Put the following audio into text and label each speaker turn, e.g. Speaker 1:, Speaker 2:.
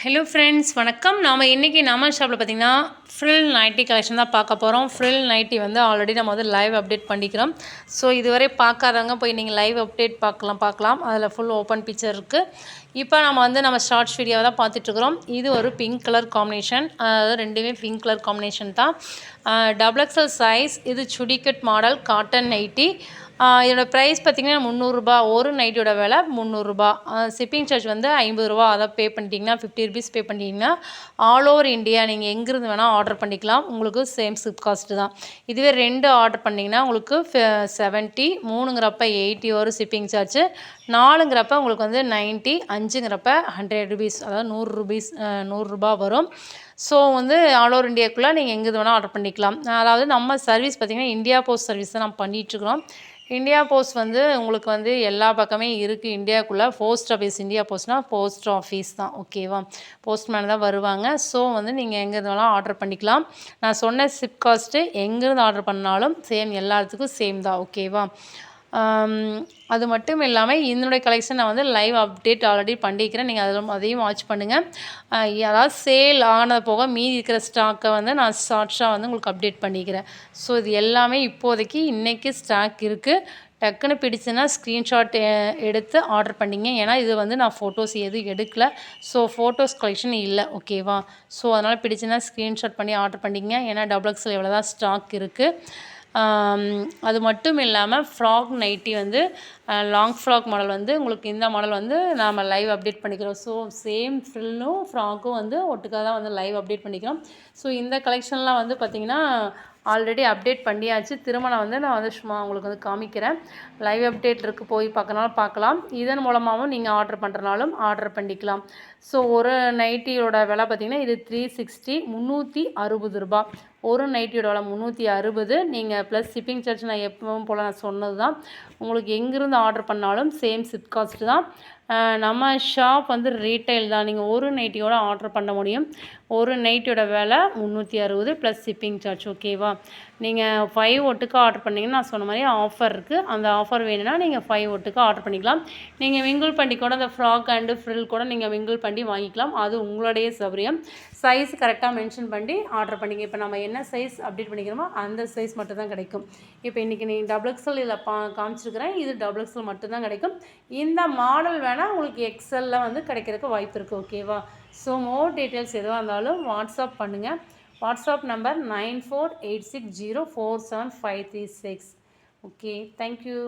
Speaker 1: Hello friends வணக்கம். நாம் இன்றைக்கி நம்ம ஷாப்பில் பார்த்திங்கன்னா ஃப்ரில் நைட்டி கலெக்ஷன் தான் பார்க்க போகிறோம் ஃப்ரில் நைட்டி வந்து ஆல்ரெடி நம்ம வந்து லைவ் அப்டேட் பண்ணிக்கிறோம். ஸோ இதுவரை பார்க்காதவங்க போய் நீங்கள் லைவ் அப்டேட் பார்க்கலாம் பார்க்கலாம். அதில் ஃபுல் ஓப்பன் பிக்சர் இருக்குது இப்போ நம்ம வந்து நம்ம ஷார்ட்ஸ் வீடியோவை தான் பார்த்துட்ருக்குறோம். இது ஒரு பிங்க் கலர் காம்பினேஷன் அதாவது ரெண்டுமே பிங்க் கலர் காம்பினேஷன் தான். டபுள் எக்ஸல் சைஸ் இது சுடிக்கட் மாடல் காட்டன் நைட்டி இதோட ப்ரைஸ் பார்த்திங்கன்னா முந்நூறுரூபா ஒரு நைட்டியோட விலை முந்நூறுரூபா ஷிப்பிங் சார்ஜ் வந்து ஐம்பது ரூபா. அதை பே பண்ணிட்டீங்கன்னா ஃபிஃப்டி ருபீஸ் பே பண்ணிட்டீங்கன்னா ஆல் ஓவர் இந்தியா நீங்கள் எங்கேருந்து வேணால் ஆர்டர் பண்ணிக்கலாம். உங்களுக்கு சேம் சிப் காஸ்ட்டு தான். இதுவே ரெண்டு ஆர்டர் பண்ணிங்கன்னா உங்களுக்கு செவன்ட்டி மூணுங்கிறப்ப எயிட்டி வரும் ஷிப்பிங் சார்ஜு நாலுங்கிறப்ப உங்களுக்கு வந்து நைன்ட்டி அஞ்சுங்கிறப்ப ஹண்ட்ரட் ருபீஸ் அதாவது நூறு ருபீஸ் நூறுரூபா வரும். ஸோ வந்து ஆல் ஓவர் இந்தியாக்குள்ளே நீங்கள் எங்கே வேணால் ஆர்டர் பண்ணிக்கலாம். அதாவது நம்ம சர்வீஸ் பார்த்திங்கன்னா இந்தியா போஸ்ட் சர்வீஸ் தான் நம்ம பண்ணிகிட்ருக்குறோம் இந்தியா போஸ்ட் வந்து உங்களுக்கு வந்து எல்லா பக்கமே இருக்குது இந்தியாவுக்குள்ளே போஸ்ட் ஆஃபீஸ் இந்தியா போஸ்ட்னால் போஸ்ட் ஆஃபீஸ் தான் ஓகேவா போஸ்ட்மேன் தான் வருவாங்க. ஸோ வந்து நீங்கள் எங்கே இருந்தாலும் ஆர்டர் பண்ணிக்கலாம். நான் சொன்ன சிப் காஸ்ட்டு எங்கேருந்து ஆர்டர் பண்ணாலும் சேம் எல்லாத்துக்கும் சேம் தான் ஓகேவா அது மட்டும் இல்லாமல் என்னுடைய கலெக்ஷன் நான் வந்து லைவ் அப்டேட் ஆல்ரெடி பண்ணிக்கிறேன் நீங்கள் அதில் அதையும் வாட்ச் பண்ணுங்கள் அதாவது சேல் ஆனது போக மீதி இருக்கிற ஸ்டாக்கை வந்து நான் ஷார்ட்ஸாக வந்து உங்களுக்கு அப்டேட் பண்ணிக்கிறேன். ஸோ இது எல்லாமே இப்போதைக்கு இன்றைக்கி ஸ்டாக் இருக்குது டக்குன்னு பிடிச்சுன்னா ஸ்க்ரீன்ஷாட் எடுத்து ஆர்டர் பண்ணிங்க. ஏன்னா இது வந்து நான் ஃபோட்டோஸ் எதுவும் எடுக்கலை. ஸோ ஃபோட்டோஸ் கலெக்ஷன் இல்லை. ஓகேவா ஸோ அதனால் பிடிச்சுன்னா ஸ்க்ரீன்ஷாட் பண்ணி ஆர்டர் பண்ணிங்க. ஏன்னா டபுள் எக்ஸில் எவ்வளோ தான் ஸ்டாக் இருக்குது அது மட்டும் இல்லாமல் ஃப்ராக் நைட்டி வந்து லாங் ஃப்ராக் மாடல் வந்து உங்களுக்கு இந்த மாடல் வந்து நாம் லைவ் அப்டேட் பண்ணிக்கிறோம். ஸோ சேம் ஃப்ரில்லும் ஃப்ராக்கும் வந்து ஒட்டுக்காக தான் வந்து லைவ் அப்டேட் பண்ணிக்கிறோம். ஸோ இந்த கலெக்ஷன்லாம் வந்து பார்த்திங்கன்னா ஆல்ரெடி அப்டேட் பண்ணியாச்சு. திரும்ப நான் வந்து நான் வந்து சும்மா உங்களுக்கு வந்து காமிக்கிறேன். லைவ் அப்டேட் இருக்குது போய் பார்க்கனாலும் பார்க்கலாம். இதன் மூலமாகவும் நீங்கள் ஆர்டர் பண்ணுறனாலும் ஆர்டர் பண்ணிக்கலாம். ஸோ ஒரு நைட்டியோட விலை பார்த்திங்கன்னா இது த்ரீ சிக்ஸ்டி முந்நூற்றி அறுபது ரூபா. ஒரு நைட்டியோட விலை முந்நூற்றி அறுபது. நீங்கள் ப்ளஸ் ஷிப்பிங் சார்ஜ் நான் எப்பவும் போல் நான் சொன்னது தான் உங்களுக்கு எங்கேருந்து ஆர்டர் பண்ணாலும் சேம் சிப் காஸ்ட் தான். நம்ம ஷாப் வந்து ரீட்டைல் தான். நீங்கள் ஒரு நைட்டியோட ஆர்டர் பண்ண முடியும். ஒரு நைட்டோட விலை முந்நூற்றி அறுபது ப்ளஸ் ஷிப்பிங் சார்ஜ் ஓகேவா நீங்கள் ஃபைவ் ஒட்டுக்கு ஆர்டர் பண்ணிங்கன்னா நான் சொன்ன மாதிரி ஆஃபர் இருக்குது அந்த ஆஃபர் வேணும்னா நீங்கள் ஃபைவ் ஒட்டுக்கு ஆர்டர் பண்ணிக்கலாம். நீங்கள் விங்கிள் பண்ணி கூட அந்த ஃப்ராக் அண்டு ஃப்ரில் கூட நீங்கள் விங்கிள் பண்ணி வாங்கிக்கலாம். அது உங்களுடைய சௌரியம் சைஸ் கரெக்டாக மென்ஷன் பண்ணி ஆர்டர் பண்ணிங்க. இப்போ நம்ம என்ன சைஸ் அப்டேட் பண்ணிக்கிறோமோ அந்த சைஸ் மட்டும் தான் கிடைக்கும். இப்போ இன்றைக்கி நீங்கள் டபுள் எக்ஸல் இதில் பா காமிச்சிருக்கிறேன். இது டபுள் எக்ஸல் மட்டும்தான் கிடைக்கும். இந்த மாடல் வேணால் உங்களுக்கு எக்ஸலில் வந்து கிடைக்கிறதுக்கு வாய்ப்பு இருக்குது ஓகேவா ஸோ மோர் டீட்டெயில்ஸ் எதுவாக இருந்தாலும் வாட்ஸ்அப் பண்ணுங்கள் WhatsApp number nine four eight six zero four seven five three six okay thank you